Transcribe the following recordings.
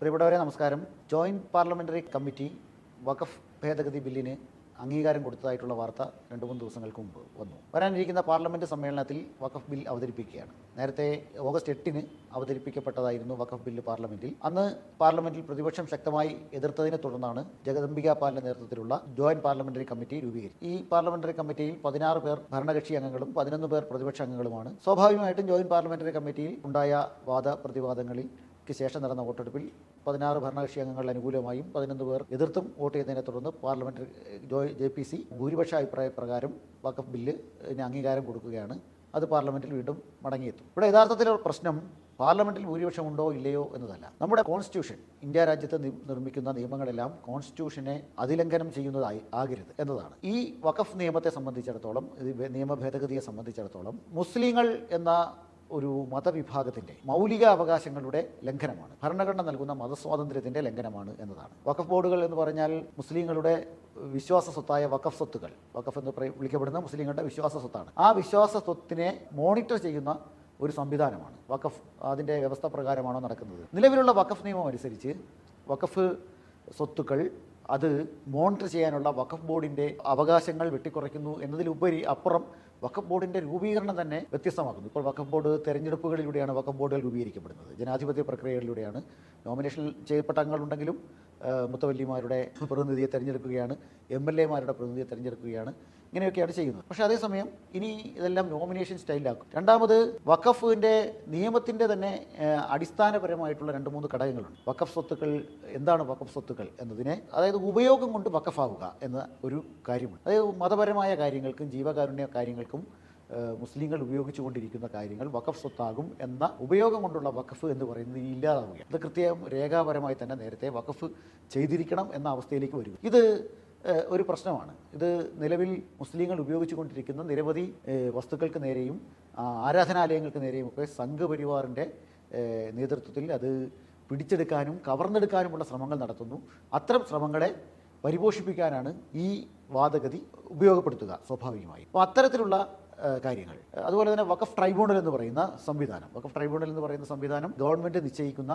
പ്രിയപ്പെട്ടവരെ നമസ്കാരം. Joint parliamentary committee വഖഫ് ഭേദഗതി ബില്ലിന് അംഗീകാരം കൊടുത്തതായിട്ടുള്ള വാർത്ത രണ്ട് മൂന്ന് ദിവസങ്ങൾക്ക് മുമ്പ് വന്നു. വരാനിരിക്കുന്ന പാർലമെന്റ് സമ്മേളനത്തിൽ വഖഫ് ബിൽ അവതരിപ്പിക്കുകയാണ്. നേരത്തെ ഓഗസ്റ്റ് എട്ടിന് അവതരിപ്പിക്കപ്പെട്ടതായിരുന്നു വഖഫ് ബില്ല് പാർലമെന്റിൽ. അന്ന് പാർലമെന്റിൽ പ്രതിപക്ഷം ശക്തമായി എതിർത്തതിനെ തുടർന്നാണ് ജഗദംബിക പാലിന്റെ നേതൃത്വത്തിലുള്ള ജോയിന്റ് പാർലമെന്ററി കമ്മിറ്റി രൂപീകരിച്ചത്. ഈ പാർലമെന്ററി കമ്മിറ്റിയിൽ പതിനാറ് പേർ ഭരണകക്ഷി അംഗങ്ങളും പതിനൊന്ന് പേർ പ്രതിപക്ഷ അംഗങ്ങളുമാണ്. സ്വാഭാവികമായിട്ടും ജോയിന്റ് പാർലമെന്ററി കമ്മിറ്റിയിൽ ഉണ്ടായ വാദ പ്രതിവാദങ്ങളിൽ ശേഷം നടന്ന വോട്ടെടുപ്പിൽ പതിനാറ് ഭരണകക്ഷി അംഗങ്ങൾ അനുകൂലമായും പതിനൊന്ന് പേർ എതിർത്തും വോട്ട് ചെയ്തതിനെ തുടർന്ന് പാർലമെന്ററി ജോയ് ജെ പി സി ഭൂരിപക്ഷ അഭിപ്രായ പ്രകാരം വഖഫ് ബില്ല് ന് അംഗീകാരം കൊടുക്കുകയാണ്. അത് പാർലമെന്റിൽ വീണ്ടും മടങ്ങിയെത്തും. ഇവിടെ യഥാർത്ഥത്തിലുള്ള പ്രശ്നം പാർലമെന്റിൽ ഭൂരിപക്ഷം ഉണ്ടോ ഇല്ലയോ എന്നതല്ല. നമ്മുടെ കോൺസ്റ്റിറ്റ്യൂഷൻ ഇന്ത്യ രാജ്യത്ത് നിർമ്മിക്കുന്ന നിയമങ്ങളെല്ലാം കോൺസ്റ്റിറ്റ്യൂഷനെ അതിലംഘനം ചെയ്യുന്നതായി ആകരുത് എന്നതാണ്. ഈ വഖഫ് നിയമത്തെ സംബന്ധിച്ചിടത്തോളം നിയമ ഭേദഗതിയെ സംബന്ധിച്ചിടത്തോളം മുസ്ലിങ്ങൾ എന്ന ഒരു മതവിഭാഗത്തിന്റെ മൗലിക അവകാശങ്ങളുടെ ലംഘനമാണ്. ഭരണഘടന നൽകുന്ന മതസ്വാതന്ത്ര്യത്തിന്റെ ലംഘനമാണ് എന്നതാണ്. വഖഫ് ബോർഡുകൾ എന്ന് പറഞ്ഞാൽ മുസ്ലിങ്ങളുടെ വിശ്വാസ സ്വത്തായ വഖഫ് സ്വത്തുകൾ വഖഫ് എന്ന് വിളിക്കപ്പെടുന്ന മുസ്ലിങ്ങളുടെ വിശ്വാസ സ്വത്താണ്. ആ വിശ്വാസ സ്വത്തിനെ മോണിറ്റർ ചെയ്യുന്ന ഒരു സംവിധാനമാണ്. വഖഫ് അതിന്റെ വ്യവസ്ഥ പ്രകാരമാണോ നടക്കുന്നത്? നിലവിലുള്ള വഖഫ് നിയമം അനുസരിച്ച് വഖഫ് സ്വത്തുക്കൾ അത് മോണിറ്റർ ചെയ്യാനുള്ള വഖഫ് ബോർഡിന്റെ അവകാശങ്ങൾ വെട്ടിക്കുറയ്ക്കുന്നു എന്നതിലുപരി അപ്പുറം വഖഫ് ബോർഡിന്റെ രൂപീകരണം തന്നെ വ്യത്യസ്തമാക്കുന്നു. ഇപ്പോൾ വഖഫ് ബോർഡ് തെരഞ്ഞെടുപ്പുകളിലൂടെയാണ് വഖഫ് ബോർഡുകൾ രൂപീകരിക്കപ്പെടുന്നത്. ജനാധിപത്യ പ്രക്രിയകളിലൂടെയാണ്. നോമിനേഷൻ ചെയ്യപ്പെട്ട അംഗങ്ങളുണ്ടെങ്കിലും മുത്തവല്ലിമാരുടെ പ്രതിനിധിയെ തിരഞ്ഞെടുക്കുകയാണ് എം എൽ എമാരുടെ പ്രതിനിധിയെ തിരഞ്ഞെടുക്കുകയാണ് ഇങ്ങനെയൊക്കെയാണ് ചെയ്യുന്നത്. പക്ഷേ അതേസമയം ഇനി ഇതെല്ലാം നോമിനേഷൻ സ്റ്റൈലിലാക്കും. രണ്ടാമത് വഖഫിന്റെ നിയമത്തിന്റെ തന്നെ അടിസ്ഥാനപരമായിട്ടുള്ള രണ്ട് മൂന്ന് ഘടകങ്ങളുണ്ട്. വഖഫ് സ്വത്തുക്കൾ എന്താണ് വഖഫ് സ്വത്തുക്കൾ എന്നതിനെ അതായത് ഉപയോഗം കൊണ്ട് വഖഫാവുക എന്ന ഒരു കാര്യമുണ്ട്. അതായത് മതപരമായ കാര്യങ്ങൾക്കും ജീവകാരുണ്യ കാര്യങ്ങൾക്കും മുസ്ലിങ്ങൾ ഉപയോഗിച്ചുകൊണ്ടിരിക്കുന്ന കാര്യങ്ങൾ വഖഫ് സ്വത്താകും എന്ന ഉപയോഗം കൊണ്ടുള്ള വഖഫ് എന്ന് പറയുന്നത് ഇല്ലാതാവുക അത് കൃത്യം രേഖാപരമായി തന്നെ നേരത്തെ വഖഫ് ചെയ്തിരിക്കണം എന്ന അവസ്ഥയിലേക്ക് വരും. ഇത് ഒരു പ്രശ്നമാണ്. ഇത് നിലവിൽ മുസ്ലിങ്ങൾ ഉപയോഗിച്ചുകൊണ്ടിരിക്കുന്ന നിരവധി വസ്തുക്കൾക്ക് നേരെയും ആരാധനാലയങ്ങൾക്ക് നേരെയും ഒക്കെ സംഘപരിവാറിന്റെ നേതൃത്വത്തിൽ അത് പിടിച്ചെടുക്കാനും കവർന്നെടുക്കാനുമുള്ള ശ്രമങ്ങൾ നടത്തുന്നു. അത്തരം ശ്രമങ്ങളെ പരിപോഷിപ്പിക്കാനാണ് ഈ വാദഗതി ഉപയോഗപ്പെടുത്തുക സ്വാഭാവികമായി. അപ്പോൾ അത്തരത്തിലുള്ള കാര്യങ്ങൾ. അതുപോലെ തന്നെ വഖഫ് ട്രൈബ്യൂണൽ എന്ന് പറയുന്ന സംവിധാനം. വഖഫ് ട്രൈബ്യൂണൽ എന്ന് പറയുന്ന സംവിധാനം ഗവൺമെന്റ് നിശ്ചയിക്കുന്ന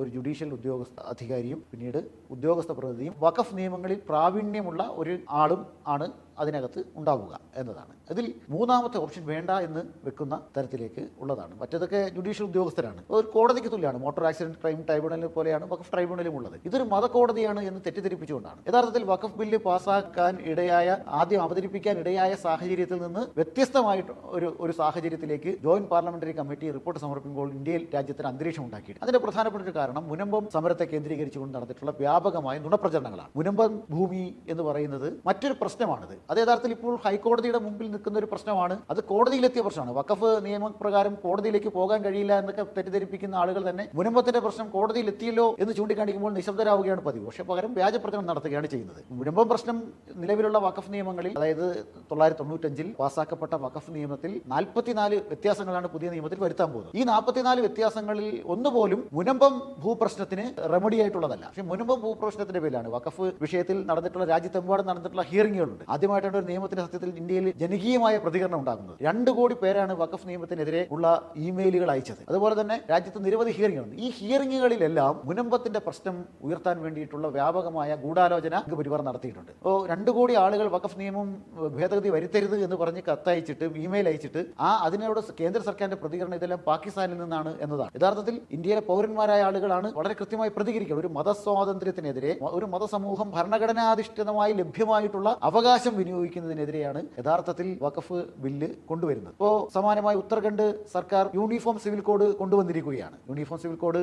ഒരു ജുഡീഷ്യൽ ഉദ്യോഗസ്ഥ അധികാരിയും പിന്നീട് ഉദ്യോഗസ്ഥ പ്രതിനിധിയും വഖഫ് നിയമങ്ങളിൽ പ്രാവീണ്യമുള്ള ഒരു ആളും ആണ് അതിനകത്ത് ഉണ്ടാവുക എന്നതാണ്. അതിൽ മൂന്നാമത്തെ ഓപ്ഷൻ വേണ്ട എന്ന് വെക്കുന്ന തരത്തിലേക്ക് ഉള്ളതാണ്. മറ്റേതൊക്കെ ജുഡീഷ്യൽ ഉദ്യോഗസ്ഥരാണ്. ഒരു കോടതിക്ക് തുല്യമാണ്. മോട്ടോർ ആക്സിഡന്റ് ക്രൈം ട്രൈബ്യൂണൽ പോലെയാണ് വഖഫ് ട്രൈബ്യൂണലും ഉള്ളത്. ഇതൊരു മതകോടതിയാണ് എന്ന് തെറ്റിദ്ധരിപ്പിച്ചുകൊണ്ടാണ്. യഥാർത്ഥത്തിൽ വഖഫ് ബില്ല് പാസ്സാക്കാൻ ഇടയായ ആദ്യം അവതരിപ്പിക്കാൻ ഇടയായ സാഹചര്യത്തിൽ നിന്ന് വ്യത്യസ്തമായിട്ട് ഒരു ഒരു സാഹചര്യത്തിലേക്ക് ജോയിന്റ് പാർലമെന്ററി കമ്മിറ്റി റിപ്പോർട്ട് സമർപ്പിക്കുമ്പോൾ ഇന്ത്യയിൽ രാജ്യത്തിന് അന്തരീക്ഷം ഉണ്ടാക്കിയിട്ട് അതിന്റെ പ്രധാനപ്പെട്ട ഒരു കാരണം മുനമ്പം സമരത്തെ കേന്ദ്രീകരിച്ചുകൊണ്ട് നടന്നിട്ടുള്ള വ്യാപകമായ നുണപ്രചരണങ്ങളാണ്. മുനമ്പം ഭൂമി എന്ന് പറയുന്നത് മറ്റൊരു പ്രശ്നമാണിത്. അത് യഥാർത്ഥത്തിൽ ഇപ്പോൾ ഹൈക്കോടതിയുടെ മുമ്പിൽ നിൽക്കുന്ന ഒരു പ്രശ്നമാണ്. അത് കോടതിയിലെത്തിയ പ്രശ്നമാണ്. വഖഫ് നിയമപ്രകാരം കോടതിയിലേക്ക് പോകാൻ കഴിയില്ല എന്നൊക്കെ തെറ്റിദ്ധരിപ്പിക്കുന്ന ആളുകൾ തന്നെ മുനമ്പത്തിന്റെ പ്രശ്നം കോടതിയിൽ എത്തിയല്ലോ എന്ന് ചൂണ്ടിക്കാണിക്കുമ്പോൾ നിശബ്ദരാവുകയാണ് പതിവ്. പക്ഷേ പകരം വ്യാജ പ്രചരണം നടത്തുകയാണ് ചെയ്യുന്നത്. മുനമ്പം പ്രശ്നം നിലവിലുള്ള വഖഫ് നിയമങ്ങളിൽ അതായത് തൊള്ളായിരത്തി തൊണ്ണൂറ്റഞ്ചിൽ പാസ്സാക്കപ്പെട്ട വഖഫ് നിയമത്തിൽ നാൽപ്പത്തിനാല് വ്യത്യാസങ്ങളാണ് പുതിയ നിയമത്തിൽ വരുത്താൻ പോകുന്നത്. ഈ നാൽപ്പത്തിനാല് വ്യത്യാസങ്ങളിൽ ഒന്നുപോലും മുനമ്പം ഭൂപ്രശ്നത്തിന് റെമഡി ആയിട്ടുള്ളതല്ല. പക്ഷേ മുനമ്പം ഭൂപ്രശ്നത്തിന്റെ പേരിലാണ് വഖഫ് വിഷയത്തിൽ നടന്നിട്ടുള്ള രാജ്യത്തെമ്പാടും നടന്നിട്ടുള്ള ഹിയറിങ്ങുകളുണ്ട് ആദ്യമായിട്ടാണ് ഒരു സത്യത്തിൽ ഇന്ത്യയിൽ ജനകീയമായ പ്രതികരണം ഉണ്ടാകുന്നത്. രണ്ട് കോടി പേരാണ് വഖഫ് നിയമത്തിനെതിരെ ഉള്ള ഇമെയിലുകൾ അയച്ചത്. അതുപോലെ തന്നെ രാജ്യത്ത് നിരവധി ഹിയറിംഗുകളുണ്ട് ഈ ഹിയറിംഗുകളിലെല്ലാം മുനമ്പത്തിന്റെ പ്രശ്നം ഉയർത്താൻ വേണ്ടിയിട്ടുള്ള വ്യാപകമായ ഗൂഢാലോചന പരിവാർ നടത്തിയിട്ടുണ്ട്. അപ്പോൾ രണ്ട് കോടി ആളുകൾ വഖഫ് നിയമം ഭേദഗതി വരുത്തരുത് എന്ന് പറഞ്ഞ് കത്തയച്ചിട്ട് ഇമെയിൽ അയച്ചിട്ട് ആ അതിനോട് കേന്ദ്ര സർക്കാരിന്റെ പ്രതികരണം ഇതെല്ലാം പാകിസ്ഥാനിൽ നിന്നാണ് എന്നതാണ്. യഥാർത്ഥത്തിൽ ഇന്ത്യയിലെ പൗരന്മാരായ ആളുകളാണ് വളരെ കൃത്യമായി പ്രതികരിക്കുക ഒരു മതസ്വാതന്ത്ര്യത്തിനെതിരെ ഒരു മതസമൂഹം ഭരണഘടനാധിഷ്ഠിതമായി ലഭ്യമായിട്ടുള്ള അവകാശം വിനിയോഗിക്കുന്നതിനെതിരെയാണ് യഥാർത്ഥത്തിൽ വഖഫ് ബില്ല് കൊണ്ടുവരുന്നത്. ഇപ്പോൾ സമാനമായി ഉത്തരാഖണ്ഡ് സർക്കാർ യൂണിഫോം സിവിൽ കോഡ് കൊണ്ടുവന്നിരിക്കുകയാണ്. യൂണിഫോം സിവിൽ കോഡ്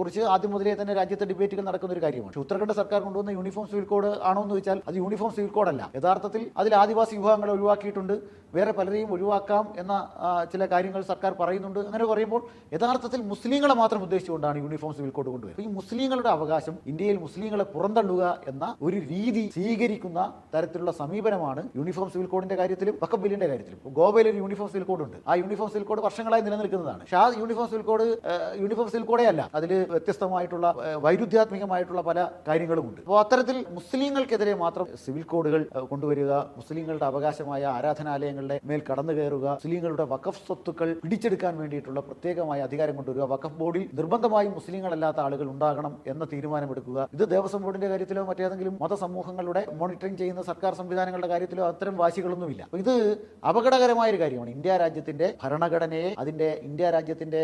കുറിച്ച് ആദ്യം മുതലേ തന്നെ രാജ്യത്തെ ഡിബേറ്റുകൾ നടക്കുന്ന ഒരു കാര്യമാണ് ഉത്തരാഖണ്ഡ് സർക്കാർ കൊണ്ടുവന്ന യൂണിഫോം സിവിൽ കോഡ് ആണോ എന്ന് വെച്ചാൽ അത് യൂണിഫോം സിവിൽ കോഡല്ല. യഥാർത്ഥത്തിൽ അതിൽ ആദിവാസി വിഭാഗങ്ങളെ ഒഴിവാക്കിയിട്ടുണ്ട്. വേറെ പലരെയും ഒഴിവാക്കാം എന്ന ചില കാര്യങ്ങൾ സർക്കാർ പറയുന്നുണ്ട്. അങ്ങനെ പറയുമ്പോൾ യഥാർത്ഥത്തിൽ മുസ്ലിങ്ങളെ മാത്രം ഉദ്ദേശിച്ചുകൊണ്ടാണ് യൂണിഫോം സിവിൽ കോഡ് കൊണ്ടുവരുന്നത്. ഈ മുസ്ലിങ്ങളുടെ അവകാശം ഇന്ത്യയിൽ മുസ്ലിങ്ങളെ പുറന്തള്ളുക എന്ന ഒരു രീതി സ്വീകരിക്കുന്ന തരത്തിലുള്ള സമീപന സമീപനമാണ് യൂണിഫോം സിവിൽ കോഡിന്റെ കാര്യത്തിലും വക്കം ബില്ലിന്റെ കാര്യത്തിലും. ഗോവയിൽ ഒരു യൂണിഫോം സിവിൽ കോഡ് ഉണ്ട്. ആ യൂണിഫോം സിവിൽ കോഡ് വർഷങ്ങളായി നിലനിൽക്കുന്നതാണ്. പക്ഷേ ആ uniform civil code uniform civil കോഡേ അല്ല. അതിൽ വ്യത്യസ്തമായിട്ടുള്ള വൈരുദ്ധ്യാത്മികമായിട്ടുള്ള പല കാര്യങ്ങളും ഉണ്ട്. അപ്പോൾ അത്തരത്തിൽ മുസ്ലിങ്ങൾക്കെതിരെ മാത്രം സിവിൽ കോഡുകൾ കൊണ്ടുവരിക മുസ്ലിങ്ങളുടെ അവകാശമായ ആരാധനാലയങ്ങളുടെ മേൽ കടന്നു കയറുക മുസ്ലിങ്ങളുടെ വഖഫ് സ്വത്തുക്കൾ പിടിച്ചെടുക്കാൻ വേണ്ടിയിട്ടുള്ള പ്രത്യേകമായ അധികാരം കൊണ്ടുവരിക വഖഫ് ബോർഡിൽ നിർബന്ധമായും മുസ്ലിങ്ങളല്ലാത്ത ആളുകൾ ഉണ്ടാകണം എന്ന തീരുമാനമെടുക്കുക ഇത് ദേവസ്വം ബോർഡിന്റെ കാര്യത്തിലോ മറ്റേതെങ്കിലും മതസമൂഹങ്ങളുടെ മോണിറ്ററിംഗ് ചെയ്യുന്ന സർക്കാർ സംവിധാനങ്ങളുടെ കാര്യത്തിലോ അത്തരം വാശികളൊന്നുമില്ല. അപ്പോൾ ഇത് അപകടകരമായ ഒരു കാര്യമാണ്. ഇന്ത്യ രാജ്യത്തിന്റെ ഭരണഘടനയെ അതിന്റെ ഇന്ത്യ രാജ്യത്തിന്റെ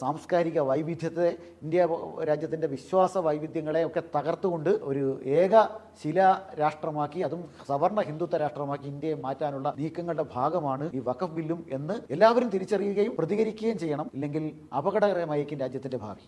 സാംസ്കാരിക വൈവിധ്യത്തെ ഇന്ത്യ രാജ്യത്തിന്റെ വിശ്വാസ വൈവിധ്യങ്ങളെ ഒക്കെ തകർത്തുകൊണ്ട് ഒരു ഏക ശില രാഷ്ട്രമാക്കി അതും സവർണ ഹിന്ദുത്വ രാഷ്ട്രമാക്കി ഇന്ത്യയെ മാറ്റാനുള്ള നീക്കങ്ങളുടെ ഭാഗമാണ് ഈ വഖഫ് ബില്ലും എന്ന് എല്ലാവരും തിരിച്ചറിയുകയും പ്രതികരിക്കുകയും ചെയ്യണം. ഇല്ലെങ്കിൽ അപകടകരമായിരിക്കും രാജ്യത്തിന്റെ ഭാവി.